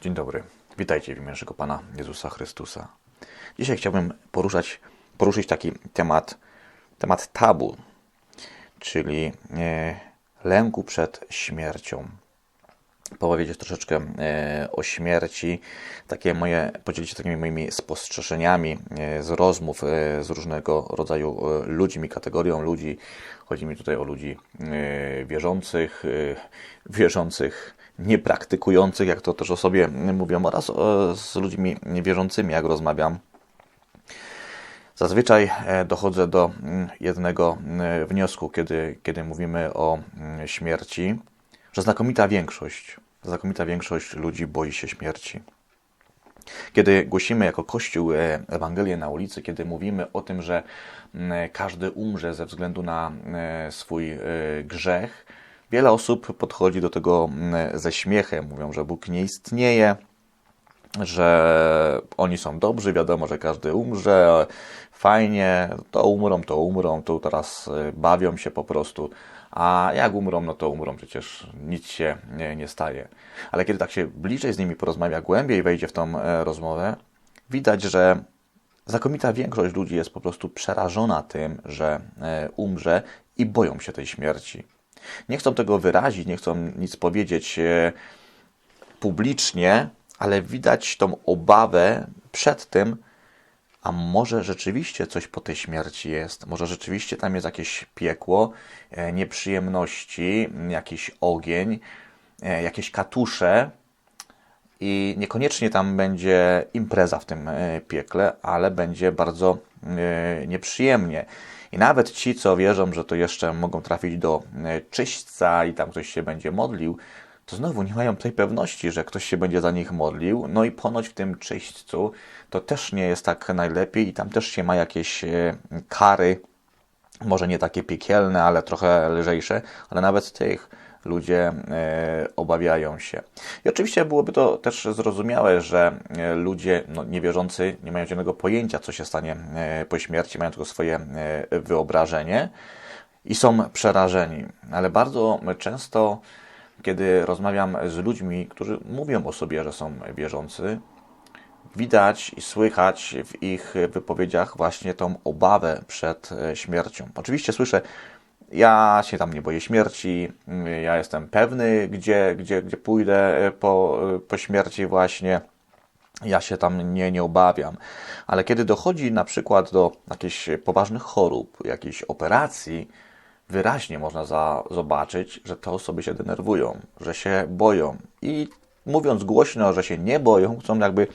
Dzień dobry. Witajcie w imię naszego Pana Jezusa Chrystusa. Dzisiaj chciałbym poruszać, poruszyć taki temat, temat tabu, czyli e, lęku przed śmiercią. Powiedzieć troszeczkę e, o śmierci, takie moje, podzielić się takimi moimi spostrzeżeniami e, z rozmów e, z różnego rodzaju e, ludźmi, kategorią ludzi. Chodzi mi tutaj o ludzi e, wierzących, e, wierzących niepraktykujących, jak to też o sobie mówią, oraz e, z ludźmi niewierzącymi, jak rozmawiam. Zazwyczaj e, dochodzę do mm, jednego mm, wniosku, kiedy, kiedy mówimy o mm, śmierci, że znakomita większość, znakomita większość ludzi boi się śmierci. Kiedy głosimy jako Kościół e, Ewangelię na ulicy, kiedy mówimy o tym, że każdy umrze ze względu na swój grzech, wiele osób podchodzi do tego mm, ze śmiechem. Mówią, że Bóg nie istnieje, że oni są dobrzy, wiadomo, że każdy umrze, fajnie, to umrą, to umrą, to teraz y, bawią się po prostu, a jak umrą, no to umrą, przecież nic się nie, nie staje. Ale kiedy tak się bliżej z nimi porozmawia, głębiej wejdzie w tą e, rozmowę, widać, że znakomita większość ludzi jest po prostu przerażona tym, że e, umrze i boją się tej śmierci. Nie chcą tego wyrazić, nie chcą nic powiedzieć e, publicznie, ale widać tą obawę przed tym, a może rzeczywiście coś po tej śmierci jest, może rzeczywiście tam jest jakieś piekło, e, nieprzyjemności, jakiś ogień, e, jakieś katusze i niekoniecznie tam będzie impreza w tym piekle, ale będzie bardzo nieprzyjemnie. I nawet ci, co wierzą, że to jeszcze mogą trafić do czyśćca i tam ktoś się będzie modlił, to znowu nie mają tej pewności, że ktoś się będzie za nich modlił. No i ponoć w tym czyśćcu to też nie jest tak najlepiej i tam też się ma jakieś e, kary, może nie takie piekielne, ale trochę lżejsze, ale nawet tych ludzie e, obawiają się. I oczywiście byłoby to też zrozumiałe, że e, ludzie no, niewierzący nie mają żadnego pojęcia, co się stanie po śmierci, mają tylko swoje wyobrażenie i są przerażeni. Ale bardzo często kiedy rozmawiam z ludźmi, którzy mówią o sobie, że są wierzący, widać i słychać w ich wypowiedziach właśnie tą obawę przed e, śmiercią. Oczywiście słyszę, ja się tam nie boję śmierci, ja jestem pewny, gdzie, gdzie, gdzie pójdę e, po, e, po śmierci właśnie. Ja się tam nie, nie obawiam. Ale kiedy dochodzi na przykład do jakichś poważnych chorób, jakiejś operacji, wyraźnie można za, zobaczyć, że te osoby się denerwują, że się boją. I mówiąc głośno, że się nie boją, chcą jakby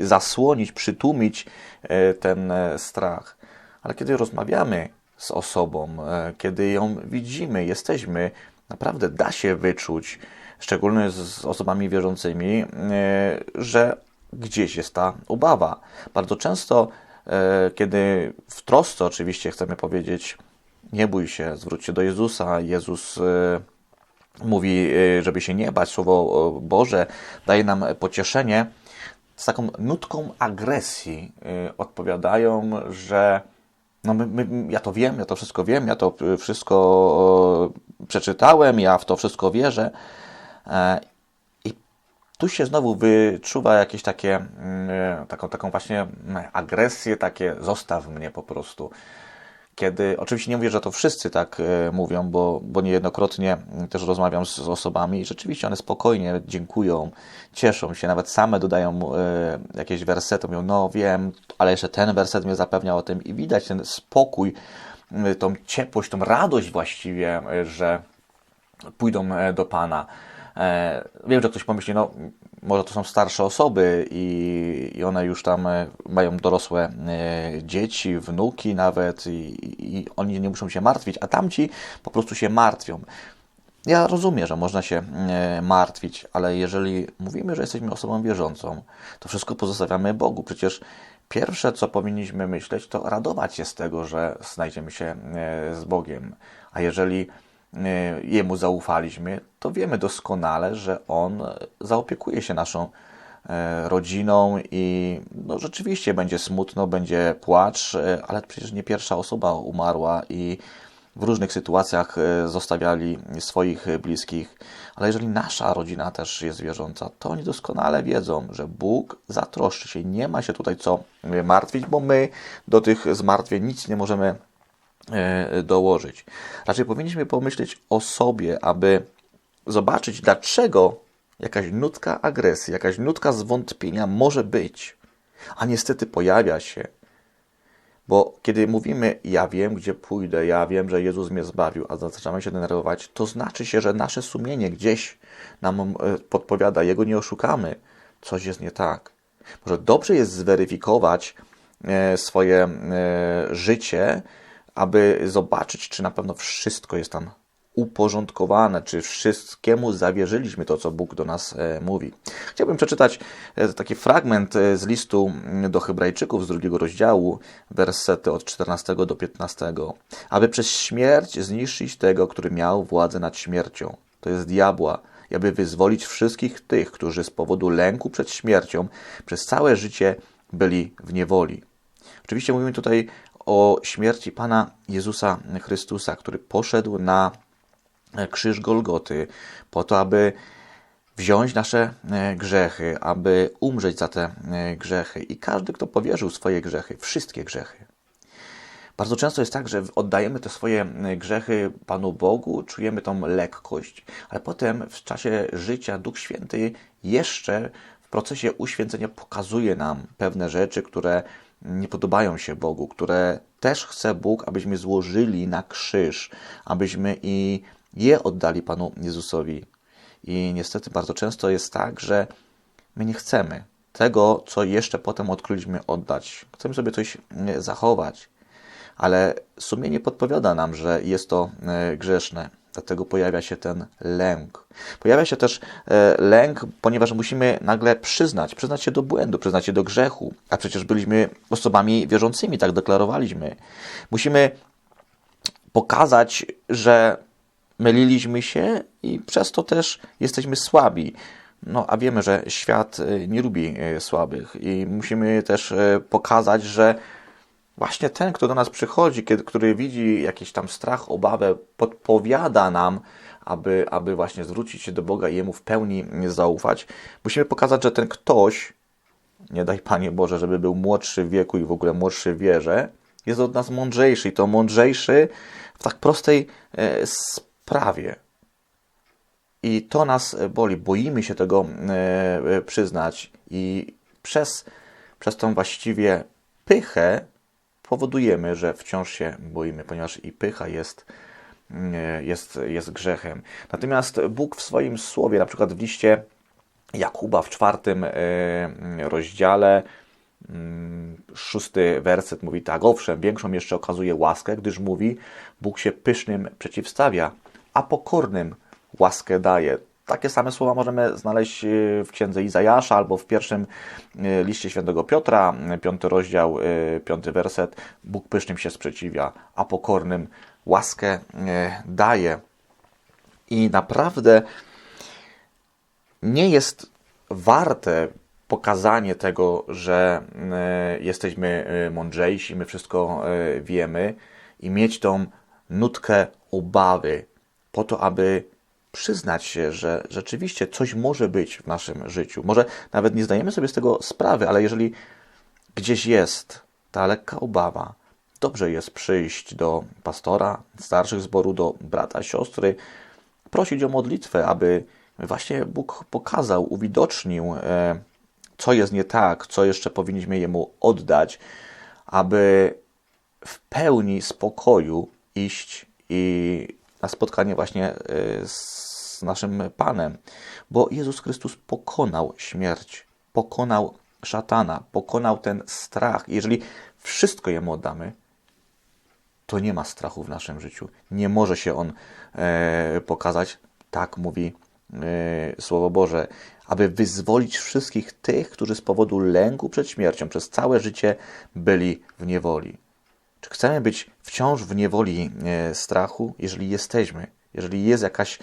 zasłonić, przytłumić e, ten strach. Ale kiedy rozmawiamy z osobą, e, kiedy ją widzimy, jesteśmy, naprawdę da się wyczuć, szczególnie z osobami wierzącymi, że gdzieś jest ta obawa. Bardzo często, kiedy w trosce oczywiście chcemy powiedzieć, nie bój się, zwróć się do Jezusa. Jezus e, mówi, e, żeby się nie bać. Słowo Boże daje nam pocieszenie. Z taką nutką agresji e, odpowiadają, że no my, my, ja to wiem, ja to wszystko wiem, ja to wszystko przeczytałem, ja w to wszystko wierzę. I tu się znowu wyczuwa jakieś takie, mm, taką, taką właśnie agresję, takie zostaw mnie po prostu kiedy, oczywiście nie mówię, że to wszyscy tak e, mówią, bo, bo niejednokrotnie też rozmawiam z, z osobami i rzeczywiście one spokojnie dziękują, cieszą się, nawet same dodają e, jakieś wersety, mówią, no wiem, ale jeszcze ten werset mnie zapewnia o tym i widać ten spokój, e, tą ciepłość, tą radość właściwie, że pójdą do Pana. Wiem, że ktoś pomyśli, no może to są starsze osoby i, i one już tam e, mają dorosłe e, dzieci, wnuki nawet i, i oni nie muszą się martwić, a tamci po prostu się martwią. Ja rozumiem, że można się e, martwić, ale jeżeli mówimy, że jesteśmy osobą wierzącą, to wszystko pozostawiamy Bogu. Przecież pierwsze, co powinniśmy myśleć, to radować się z tego, że znajdziemy się z Bogiem. A jeżeli jemu zaufaliśmy, to wiemy doskonale, że On zaopiekuje się naszą y, rodziną i no, rzeczywiście będzie smutno, będzie płacz, y, ale przecież nie pierwsza osoba umarła i w różnych sytuacjach e, zostawiali swoich bliskich, ale jeżeli nasza rodzina też jest wierząca, to oni doskonale wiedzą, że Bóg zatroszczy się. Nie ma się tutaj co martwić, bo my do tych zmartwień nic nie możemy e, dołożyć. Raczej powinniśmy pomyśleć o sobie, aby zobaczyć, dlaczego jakaś nutka agresji, jakaś nutka zwątpienia może być, a niestety pojawia się. Bo kiedy mówimy, ja wiem, gdzie pójdę, ja wiem, że Jezus mnie zbawił, a zaczynamy się denerwować, to znaczy się, że nasze sumienie gdzieś nam e, podpowiada, Jego nie oszukamy, coś jest nie tak. Może dobrze jest zweryfikować e, swoje e, życie, aby zobaczyć, czy na pewno wszystko jest tam uporządkowane, czy wszystkiemu zawierzyliśmy to, co Bóg do nas e, mówi. Chciałbym przeczytać e, taki fragment e, z listu do Hebrajczyków z drugiego rozdziału, wersety od 14 do 15. Aby przez śmierć zniszczyć tego, który miał władzę nad śmiercią, to jest diabła, i aby wyzwolić wszystkich tych, którzy z powodu lęku przed śmiercią przez całe życie byli w niewoli. Oczywiście mówimy tutaj o śmierci Pana Jezusa Chrystusa, który poszedł na krzyż Golgoty, po to, aby wziąć nasze e, grzechy, aby umrzeć za te e, grzechy. I każdy, kto powierzył swoje grzechy, wszystkie grzechy. Bardzo często jest tak, że oddajemy te swoje e, grzechy Panu Bogu, czujemy tą lekkość, ale potem w czasie życia Duch Święty jeszcze w procesie uświęcenia pokazuje nam pewne rzeczy, które nie podobają się Bogu, które też chce Bóg, abyśmy złożyli na krzyż, abyśmy i je oddali Panu Jezusowi. I niestety bardzo często jest tak, że my nie chcemy tego, co jeszcze potem odkryliśmy, oddać. Chcemy sobie coś zachować, ale sumienie podpowiada nam, że jest to e, grzeszne. Dlatego pojawia się ten lęk. Pojawia się też e, lęk, ponieważ musimy nagle przyznać, przyznać się do błędu, przyznać się do grzechu. A przecież byliśmy osobami wierzącymi, tak deklarowaliśmy. Musimy pokazać, że myliliśmy się i przez to też jesteśmy słabi. No, a wiemy, że świat y, nie lubi słabych i musimy też pokazać, że właśnie ten, kto do nas przychodzi, kiedy, który widzi jakiś tam strach, obawę, podpowiada nam, aby, aby właśnie zwrócić się do Boga i Jemu w pełni zaufać. Musimy pokazać, że ten ktoś, nie daj Panie Boże, żeby był młodszy w wieku i w ogóle młodszy w wierze, jest od nas mądrzejszy i to mądrzejszy w tak prostej sprawie prawie. I to nas boli. Boimy się tego e, przyznać, i przez, przez tą właściwie pychę powodujemy, że wciąż się boimy, ponieważ i pycha jest, e, jest, jest grzechem. Natomiast Bóg w swoim słowie, na przykład w liście Jakuba w czwartym e, rozdziale, mm, szósty werset mówi tak, owszem, większą jeszcze okazuje łaskę, gdyż mówi, Bóg się pysznym przeciwstawia, a pokornym łaskę daje. Takie same słowa możemy znaleźć e, w księdze Izajasza albo w pierwszym e, liście świętego Piotra, piąty rozdział, piąty werset. Bóg pysznym się sprzeciwia, a pokornym łaskę daje. I naprawdę nie jest warte pokazanie tego, że jesteśmy mądrzejsi, my wszystko wiemy i mieć tą nutkę obawy, po to, aby przyznać się, że rzeczywiście coś może być w naszym życiu. Może nawet nie zdajemy sobie z tego sprawy, ale jeżeli gdzieś jest ta lekka obawa, dobrze jest przyjść do pastora, starszych zboru, do brata, siostry, prosić o modlitwę, aby właśnie Bóg pokazał, uwidocznił, e, co jest nie tak, co jeszcze powinniśmy Jemu oddać, aby w pełni spokoju iść i na spotkanie właśnie y, z naszym Panem, bo Jezus Chrystus pokonał śmierć, pokonał szatana, pokonał ten strach. Jeżeli wszystko Jemu oddamy, to nie ma strachu w naszym życiu. Nie może się on e, pokazać, tak mówi e, Słowo Boże, aby wyzwolić wszystkich tych, którzy z powodu lęku przed śmiercią przez całe życie byli w niewoli. Czy chcemy być wciąż w niewoli e, strachu? Jeżeli jesteśmy, jeżeli jest jakaś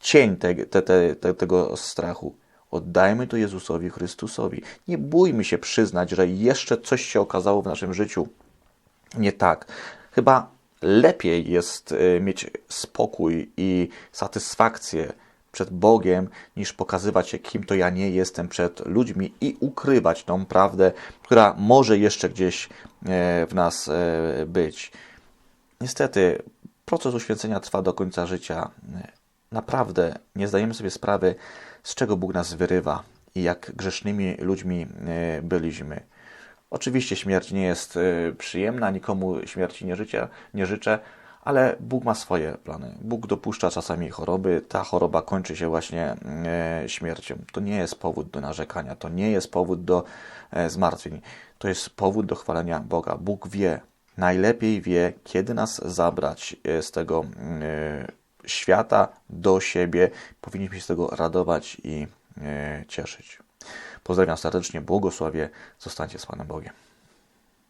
cień te, te, te, tego strachu, oddajmy to Jezusowi Chrystusowi. Nie bójmy się przyznać, że jeszcze coś się okazało w naszym życiu nie tak. Chyba lepiej jest y, mieć spokój i satysfakcję przed Bogiem, niż pokazywać się, kim to ja nie jestem przed ludźmi i ukrywać tą prawdę, która może jeszcze gdzieś e, w nas e, być. Niestety, proces uświęcenia trwa do końca życia. Naprawdę nie zdajemy sobie sprawy, z czego Bóg nas wyrywa i jak grzesznymi ludźmi e, byliśmy. Oczywiście śmierć nie jest przyjemna, nikomu śmierci nie, życia, nie życzę, ale Bóg ma swoje plany. Bóg dopuszcza czasami choroby, ta choroba kończy się właśnie e, śmiercią. To nie jest powód do narzekania, to nie jest powód do e, zmartwień, to jest powód do chwalenia Boga. Bóg wie, najlepiej wie, kiedy nas zabrać e, z tego świata do siebie. Powinniśmy się z tego radować i cieszyć. Pozdrawiam serdecznie, błogosławie, zostańcie z Panem Bogiem.